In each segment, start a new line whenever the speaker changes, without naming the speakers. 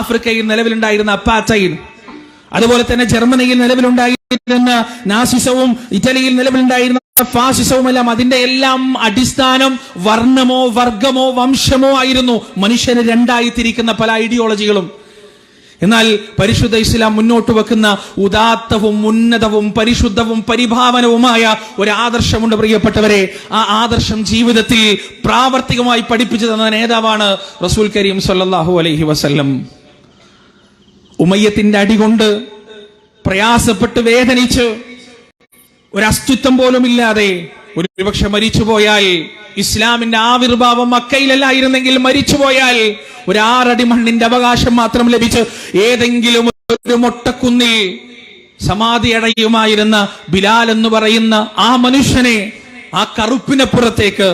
ആഫ്രിക്കയിൽ നിലവിലുണ്ടായിരുന്ന അപ്പാച്ചയിൽ അതുപോലെ തന്നെ ജർമ്മനിയിൽ നിലവിലുണ്ടായിരുന്ന നാസിസവും ഇറ്റലിയിൽ നിലവിലുണ്ടായിരുന്ന ഫാസിസവും എല്ലാം അതിന്റെ എല്ലാം അടിസ്ഥാനം വർണമോ വർഗമോ വംശമോ ആയിരുന്നു. മനുഷ്യന് രണ്ടായി തിരിക്കുന്ന പല ഐഡിയോളജികളും എന്നാൽ പരിശുദ്ധ ഇസ്ലാം മുന്നോട്ട് വെക്കുന്ന ഉദാത്തവും ഉന്നതവും പരിശുദ്ധവും പരിഭാവനവുമായ ഒരു ആദർശമുണ്ട് പ്രിയപ്പെട്ടവരെ. ആ ആദർശം ജീവിതത്തിൽ പ്രാവർത്തികമായി പഠിപ്പിച്ചു തന്ന നേതാവാണ് റസൂൽ കരീം സല്ലാഹു അലൈഹി വസല്ലം. ഉമയ്യത്തിന്റെ അടികൊണ്ട് പ്രയാസപ്പെട്ട് വേദനിച്ച് ഒരു അസ്തിത്വം പോലും ഇല്ലാതെ ഒരുപക്ഷെ മരിച്ചുപോയാൽ ഇസ്ലാമിന്റെ ആവിർഭാവം മക്കയിലല്ലായിരുന്നെങ്കിൽ മരിച്ചുപോയാൽ ഒരു ആറടി മണ്ണിന്റെ അവകാശം മാത്രം ലഭിച്ച് ഏതെങ്കിലും ഒരു മൊട്ടക്കുന്നിൽ സമാധി അടയുമായിരുന്ന ബിലാൽ എന്ന് പറയുന്ന ആ മനുഷ്യനെ ആ കറുപ്പിനപ്പുറത്തേക്ക്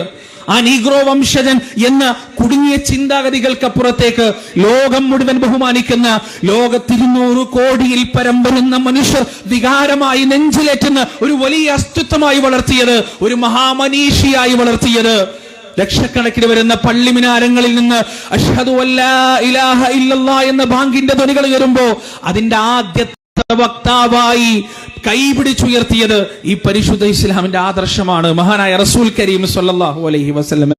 ആ നീഗ്രോ വംശജൻ എന്ന കുടുങ്ങിയ ചിന്താഗതികൾക്കപ്പുറത്തേക്ക് ലോകം മുഴുവൻ ബഹുമാനിക്കുന്ന ലോകത്തിരുന്നൂറ് കോടിയിൽ പരം വരുന്ന മനുഷ്യർ വികാരമായി നെഞ്ചിലേറ്റുന്ന ഒരു വലിയ അസ്തിത്വമായി വളർത്തിയത് ഒരു മഹാമനീഷിയായി വളർത്തിയത്. ലക്ഷക്കണക്കിന് വരുന്ന പള്ളിമിനാരങ്ങളിൽ നിന്ന് അഷ്ഹദു അല്ലാ ഇലാഹ ഇല്ലല്ലാ എന്ന ബാങ്കിന്റെ ധ്വനികൾ ഉയരുമ്പോ അതിന്റെ ആദ്യത്തെ വക്താവായി കൈപിടിച്ചുയർത്തിയത് ഈ പരിശുദ്ധ ഇസ്ലാമിന്റെ ആദർശമാണ്. മഹാനായ റസൂൽ കരീം സല്ലാഹു അലൈഹി വസല്ലം.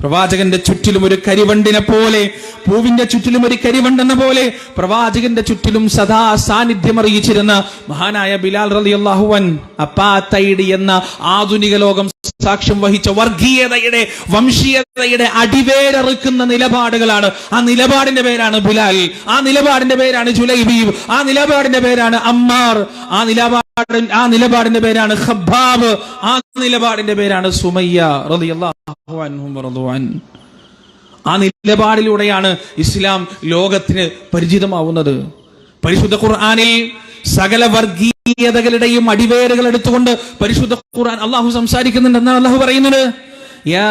പ്രവാചകന്റെ ചുറ്റിലും ഒരു കരിവണ്ടിനെ പോലെ പൂവിന്റെ ചുറ്റിലും ഒരു കരിവണ്ടെന്ന പോലെ പ്രവാചകന്റെ ചുറ്റിലും സദാ സാന്നിധ്യം അറിയിച്ചിരുന്ന മഹാനായ ബിലാൽ റളിയല്ലാഹുവൻ അപ്പാത്തൈഡി എന്ന ആധുനിക ലോകം സാക്ഷ്യം വഹിച്ച വർഗീയതയുടെ വംശീയതയുടെ അടിവേരറുക്കുന്ന നിലപാടുകളാണ്. ആ നിലപാടിന്റെ പേരാണ് ബിലാൽ ആ നിലപാടിന്റെ പേരാണ് ജുലൈബീബ് ആ നിലപാടിന്റെ പേരാണ് അമ്മാർ ആ നിലപാട് ആ നിലപാടിന്റെ പേരാണ് ഖബ്ബാബ് ആ നിലപാടിന്റെ പേരാണ് സുമയ്യ റളിയല്ലാഹു അൻഹും വറദുഅൻ ആ നിലപാടിലൂടെയാണ് ഇസ്ലാം ലോകത്തിന് പരിചിതമാവുന്നത് പരിശുദ്ധ ഖുർആനിൽ സകല വർഗീയതകളുടെയും അടിവേരുകൾ എടുത്തുകൊണ്ട് പരിശുദ്ധ ഖുർആൻ അള്ളാഹു സംസാരിക്കുന്നുണ്ട് എന്നാണ് അള്ളാഹു പറയുന്നത് യാ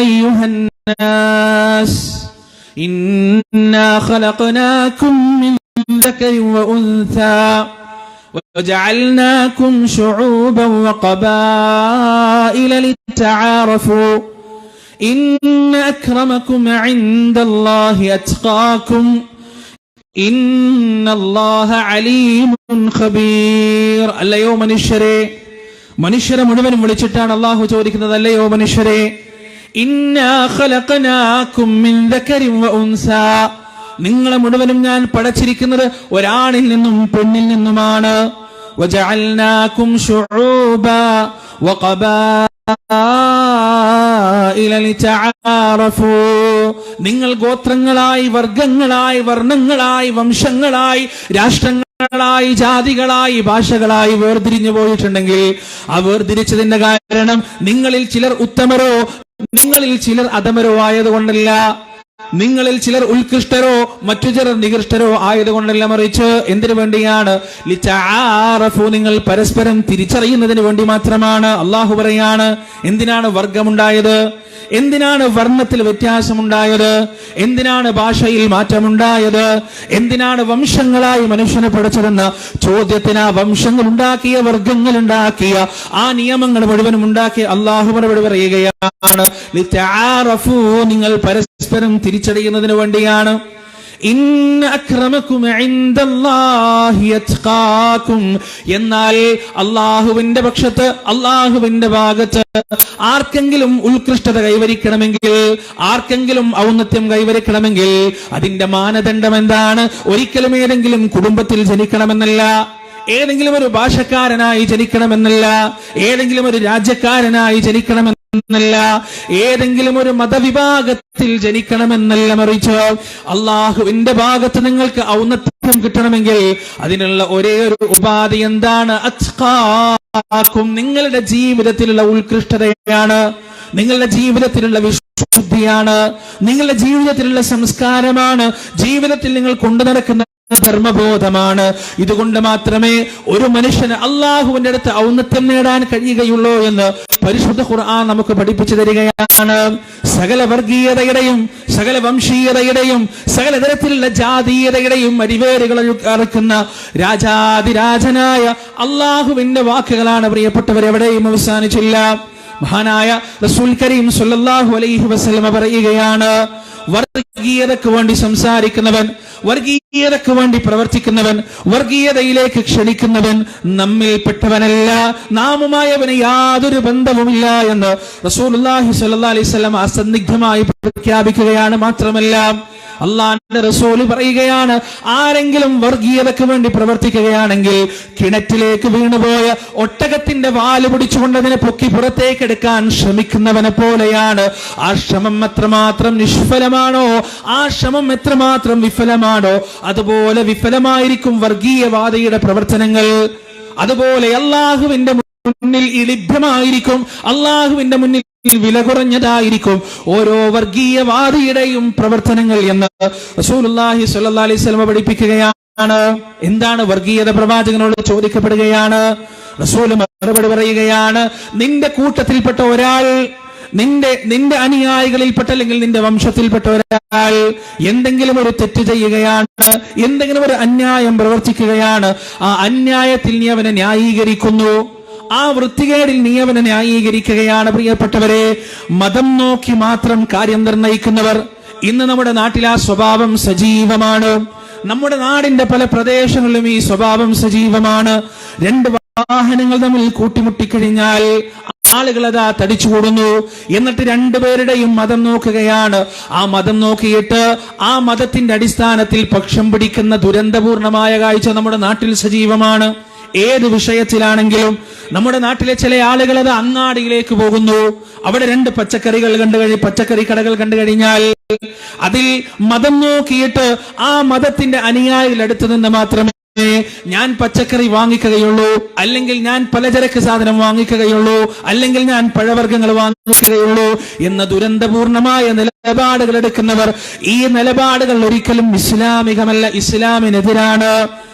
അയ്യുഹന്നാസ് ഇന്നാ ഖലഖനാകും മിൻ ذكر وأنثى وجعلناكم شعوبا وقبائل لتعارفوا إن أكرمكم عند الله أتقاكم إن الله عليم خبير അല്ലയോ മനുഷ്യരെ മനുഷ്യരെ മുഴുവനും വിളിച്ചിട്ടാണ് അള്ളാഹു ചോദിക്കുന്നത് അല്ലയോ മനുഷ്യരെ ഇന്നാ ഖലഖനാകും മിൻ ദക്കരിൻ വ ഉൻസാ നിങ്ങളെ മുഴുവനും ഞാൻ പടച്ചിരിക്കുന്നത് ഒരാണിൽ നിന്നും പെണ്ണിൽ നിന്നുമാണ്. നിങ്ങൾ ഗോത്രങ്ങളായി വർഗങ്ങളായി വർണങ്ങളായി വംശങ്ങളായി രാഷ്ട്രങ്ങൾ ായി ജാതികളായി ഭാഷകളായി വേർതിരിഞ്ഞു പോയിട്ടുണ്ടെങ്കിൽ ആ വേർതിരിച്ചതിന്റെ കാരണം നിങ്ങളിൽ ചിലർ ഉത്തമരോ നിങ്ങളിൽ ചിലർ അധമരോ ആയതുകൊണ്ടല്ല. നിങ്ങളിൽ ചിലർ ഉത്കൃഷ്ടരോ മറ്റു ചിലർ നികൃഷ്ടരോ ആയതുകൊണ്ടല്ല മറിച്ച് എന്തിനു വേണ്ടിയാണ്? നിങ്ങൾ പരസ്പരം തിരിച്ചറിയുന്നതിന് വേണ്ടി മാത്രമാണ് അള്ളാഹു പറയാണ്. എന്തിനാണ് വർഗമുണ്ടായത്? എന്തിനാണ് വർണത്തിൽ വ്യത്യാസമുണ്ടായത്? എന്തിനാണ് ഭാഷയിൽ മാറ്റമുണ്ടായത്? എന്തിനാണ് വംശങ്ങളായി മനുഷ്യനെ പഠിച്ചതെന്ന ചോദ്യത്തിന് ആ വംശങ്ങൾ ഉണ്ടാക്കിയ വർഗങ്ങൾ ഉണ്ടാക്കിയ ആ നിയമങ്ങൾ മുഴുവനും ഉണ്ടാക്കിയ അള്ളാഹു മറുപടി പറയുകയാണ്. നിങ്ങൾ പരസ്പരം തിരിച്ചറിയുന്നതിന് വേണ്ടിയാണ്. എന്നാൽ അള്ളാഹുവിന്റെ പക്ഷത്ത് അള്ളാഹുവിന്റെ ഭാഗത്ത് ആർക്കെങ്കിലും ഉത്കൃഷ്ടത കൈവരിക്കണമെങ്കിൽ ആർക്കെങ്കിലും ഔന്നത്യം കൈവരിക്കണമെങ്കിൽ അതിന്റെ മാനദണ്ഡം എന്താണ്? ഒരിക്കലും ഏതെങ്കിലും കുടുംബത്തിൽ ജനിക്കണമെന്നല്ല ഏതെങ്കിലും ഒരു ഭാഷക്കാരനായി ജനിക്കണമെന്നല്ല ഏതെങ്കിലും ഒരു രാജ്യക്കാരനായി ജനിക്കണമെന്നല്ല. എന്നല്ല. ഏതെങ്കിലും ഒരു മതവിഭാഗത്തിൽ ജനിക്കണമെന്നല്ല മറിച്ച് അള്ളാഹുവിന്റെ ഭാഗത്ത് നിങ്ങൾക്ക് ഔന്നത്യം കിട്ടണമെങ്കിൽ അതിനുള്ള ഒരേ ഒരു ഉപാധി എന്താണ്? അച്ഛാക്കും. നിങ്ങളുടെ ജീവിതത്തിലുള്ള ഉത്കൃഷ്ടതയാണ്. നിങ്ങളുടെ ജീവിതത്തിലുള്ള വിശുദ്ധിയാണ്. നിങ്ങളുടെ ജീവിതത്തിലുള്ള സംസ്കാരമാണ്. ജീവിതത്തിൽ നിങ്ങൾ കൊണ്ടു നടക്കുന്ന ധർമ്മബോധമാണ്. ഇതുകൊണ്ട് മാത്രമേ ഒരു മനുഷ്യന് അള്ളാഹുവിന്റെ അടുത്ത് ഔന്നത്യം നേടാൻ കഴിയുകയുള്ളൂ എന്ന് പരിശുദ്ധ ഖുർആൻ നമുക്ക് പഠിപ്പിച്ചു തരികയാണ്. സകല വർഗീയതയുടെയും സകല വംശീയതയുടെയും സകല തരത്തിലുള്ള ജാതീയതയുടെയും അരിവേരുകൾ അറക്കുന്ന രാജാതിരാജനായ അള്ളാഹുവിന്റെ വാക്കുകളാണ് പ്രിയപ്പെട്ടവർ എവിടെയും അവസാനിച്ചില്ല. മഹാനായ റസൂൽ കരീം സല്ലല്ലാഹു അലൈഹി വസല്ലമ പറയുകയാണ് വർഗീയതക്ക് വേണ്ടി സംസാരിക്കുന്നവൻ വർഗീയതക്ക് വേണ്ടി പ്രവർത്തിക്കുന്നവൻ വർഗീയതയിലേക്ക് ക്ഷണിക്കുന്നവൻ നമ്മിൽപ്പെട്ടവനല്ല നാമുമായവന് യാതൊരു ബന്ധവുമില്ല എന്ന് സ്വല്ലല്ലാഹി അലൈഹി വസല്ലം അസന്നിഗ്ധമായി പ്രഖ്യാപിക്കുകയാണ്. മാത്രമല്ല അള്ളാന്റെ റസൂൽ പറയുകയാണ് ആരെങ്കിലും വർഗീയതക്ക് വേണ്ടി പ്രവർത്തിക്കുകയാണെങ്കിൽ കിണറ്റിലേക്ക് വീണുപോയ ഒട്ടകത്തിന്റെ വാൽ പിടിച്ചുകൊണ്ട് അതിനെ പൊക്കി പുറത്തേക്ക് എടുക്കാൻ ശ്രമിക്കുന്നവനെ പോലെയാണ്. ആ ശ്രമം എത്രമാത്രം നിഷ്ഫലമാണോ ആ ശ്രമം എത്രമാത്രം വിഫലമാണോ അതുപോലെ വിഫലമായിരിക്കും വർഗീയവാദിയുടെ പ്രവർത്തനങ്ങൾ. അതുപോലെ അള്ളാഹുവിന്റെ മുന്നിൽ ലഭ്യമായിരിക്കും. അള്ളാഹുവിന്റെ മുന്നിൽ വില കുറഞ്ഞതായിരിക്കും. ഓരോ വർഗീയവാദിയുടെയും പ്രവർത്തനങ്ങൾ എന്ന് റസൂലുള്ളാഹി സ്വല്ലല്ലാഹി അലൈഹി വസല്ലം പഠിപ്പിക്കുകയാണ്. എന്താണ് വർഗീയത പ്രവാചകനോട് ചോദിക്കപ്പെടുകയാണ്? റസൂൽ മറുപടി പറയുകയാണ് നിന്റെ കൂട്ടത്തിൽപ്പെട്ട ഒരാൾ നിന്റെ നിന്റെ അനുയായികളിൽപ്പെട്ട അല്ലെങ്കിൽ നിന്റെ വംശത്തിൽപ്പെട്ട ഒരാൾ എന്തെങ്കിലും ഒരു തെറ്റ് ചെയ്യുകയാണ് എന്തെങ്കിലും ഒരു അന്യായം പ്രവർത്തിക്കുകയാണ്. ആ അന്യായത്തിൽ നീ അവനെ ന്യായീകരിക്കുന്നു. ആ വൃത്തികേടിൽ നീ അവനെ ന്യായീകരിക്കുകയാണ് പ്രിയപ്പെട്ടവരെ. മതം നോക്കി മാത്രം കാര്യം നിർണയിക്കുന്നവർ ഇന്ന് നമ്മുടെ നാട്ടിൽ ആ സ്വഭാവം സജീവമാണ്. നമ്മുടെ നാടിന്റെ പല പ്രദേശങ്ങളിലും ഈ സ്വഭാവം സജീവമാണ്. രണ്ട് വാഹനങ്ങൾ തമ്മിൽ കൂട്ടിമുട്ടിക്കഴിഞ്ഞാൽ ആളുകൾ അതാ തടിച്ചുകൂടുന്നു. എന്നിട്ട് രണ്ടുപേരുടെയും മതം നോക്കുകയാണ്. ആ മതം നോക്കിയിട്ട് ആ മതത്തിന്റെ അടിസ്ഥാനത്തിൽ പക്ഷം പിടിക്കുന്ന ദുരന്തപൂർണമായ കാഴ്ച നമ്മുടെ നാട്ടിൽ സജീവമാണ്. ഏത് വിഷയത്തിലാണെങ്കിലും നമ്മുടെ നാട്ടിലെ ചില ആളുകൾ അത് അങ്ങാടിയിലേക്ക് പോകുന്നു. അവിടെ രണ്ട് പച്ചക്കറികൾ കണ്ടു കഴിഞ്ഞ് പച്ചക്കറി കടകൾ കണ്ടു കഴിഞ്ഞാൽ അതിൽ മതം നോക്കിയിട്ട് ആ മതത്തിന്റെ അനുയായികൾ അടുത്തു നിന്ന് മാത്രമേ ഞാൻ പച്ചക്കറി വാങ്ങിക്കുകയുള്ളൂ അല്ലെങ്കിൽ ഞാൻ പലചരക്ക് സാധനം വാങ്ങിക്കുകയുള്ളൂ അല്ലെങ്കിൽ ഞാൻ പഴവർഗങ്ങൾ വാങ്ങിക്കുകയുള്ളൂ എന്ന ദുരന്തപൂർണമായ നിലപാടുകൾ എടുക്കുന്നവർ ഈ നിലപാടുകൾ ഒരിക്കലും ഇസ്ലാമികമല്ല ഇസ്ലാമിനെതിരാണ്.